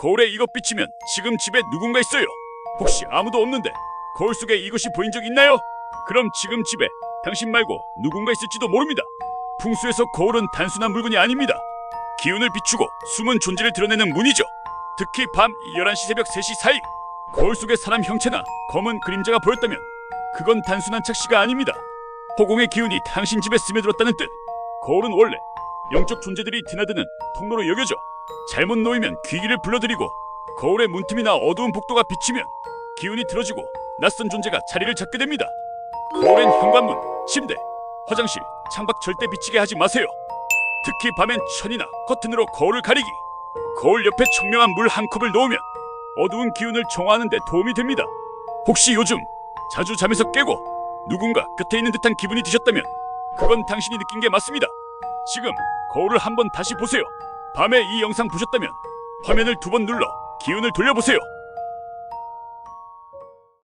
거울에 이것 비치면 지금 집에 누군가 있어요. 혹시 아무도 없는데 거울 속에 이것이 보인 적 있나요? 그럼 지금 집에 당신 말고 누군가 있을지도 모릅니다. 풍수에서 거울은 단순한 물건이 아닙니다. 기운을 비추고 숨은 존재를 드러내는 문이죠. 특히 밤 11시 새벽 3시 사이 거울 속에 사람 형체나 검은 그림자가 보였다면 그건 단순한 착시가 아닙니다. 허공의 기운이 당신 집에 스며들었다는 뜻. 거울은 원래 영적 존재들이 드나드는 통로로 여겨져 잘못 놓이면 귀기를 불러들이고 거울의 문틈이나 어두운 복도가 비치면 기운이 틀어지고 낯선 존재가 자리를 잡게 됩니다. 거울엔 현관문, 침대, 화장실, 창밖 절대 비치게 하지 마세요. 특히 밤엔 천이나 커튼으로 거울을 가리기. 거울 옆에 청명한 물 한 컵을 놓으면 어두운 기운을 정화하는 데 도움이 됩니다. 혹시 요즘 자주 잠에서 깨고 누군가 곁에 있는 듯한 기분이 드셨다면 그건 당신이 느낀 게 맞습니다. 지금 거울을 한번 다시 보세요. 밤에 이 영상 보셨다면 화면을 두 번 눌러 기운을 돌려보세요.